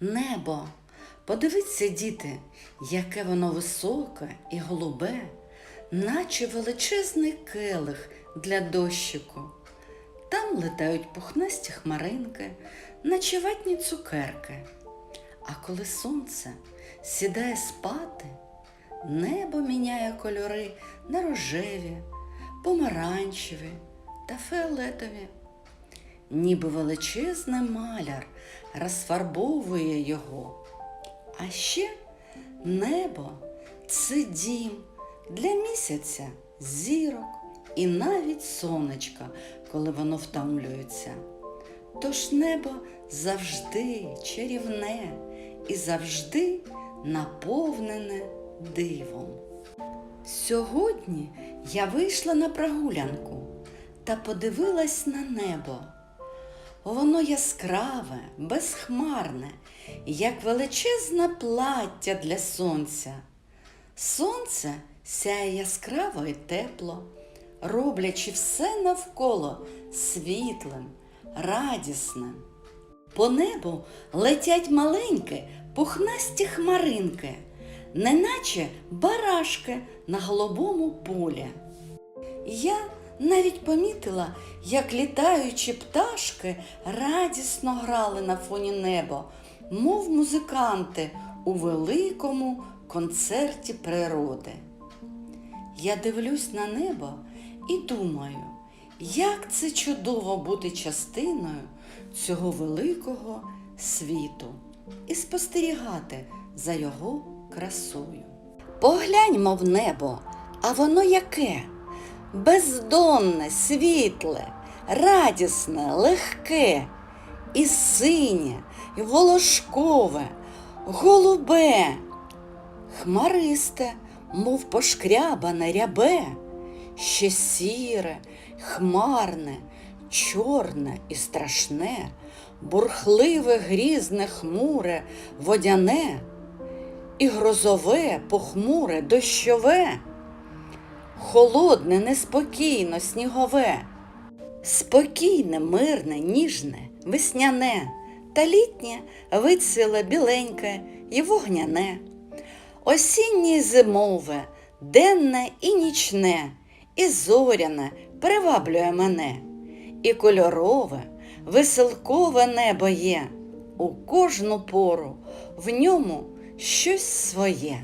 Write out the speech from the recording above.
Небо, подивіться, діти, яке воно високе і голубе, наче величезний келих для дощику. Там летають пухнасті хмаринки, наче ватні цукерки. А коли сонце сідає спати, небо міняє кольори на рожеві, помаранчеві та фіолетові ніби величезний маляр розфарбовує його. А ще небо це дім для місяця, зірок і навіть сонечка, коли воно втомлюється. Тож небо завжди чарівне і завжди наповнене дивом. Сьогодні я вийшла на прогулянку та подивилась на небо. Воно яскраве, безхмарне, як величезне плаття для сонця. Сонце сяє яскраво і тепло, роблячи все навколо світлим, радісним. По небу летять маленькі пухнасті хмаринки, неначе барашки на голубому полі. Я навіть помітила, як літаючі пташки радісно грали на фоні неба, мов музиканти у великому концерті природи. Я дивлюсь на небо і думаю, як це чудово бути частиною цього великого світу і спостерігати за його красою. Погляньмо в небо, а воно яке? Бездонне, світле, радісне, легке, і синє, і волошкове, голубе, хмаристе, мов пошкрябане рябе, ще сіре, хмарне, чорне і страшне, бурхливе, грізне, хмуре, водяне, і грозове, похмуре, дощове холодне, неспокійно, снігове, спокійне, мирне, ніжне, весняне та літнє вицвіле біленьке і вогняне, осіннє зимове, денне і нічне, і зоряне приваблює мене, і кольорове, веселкове небо є, у кожну пору в ньому щось своє.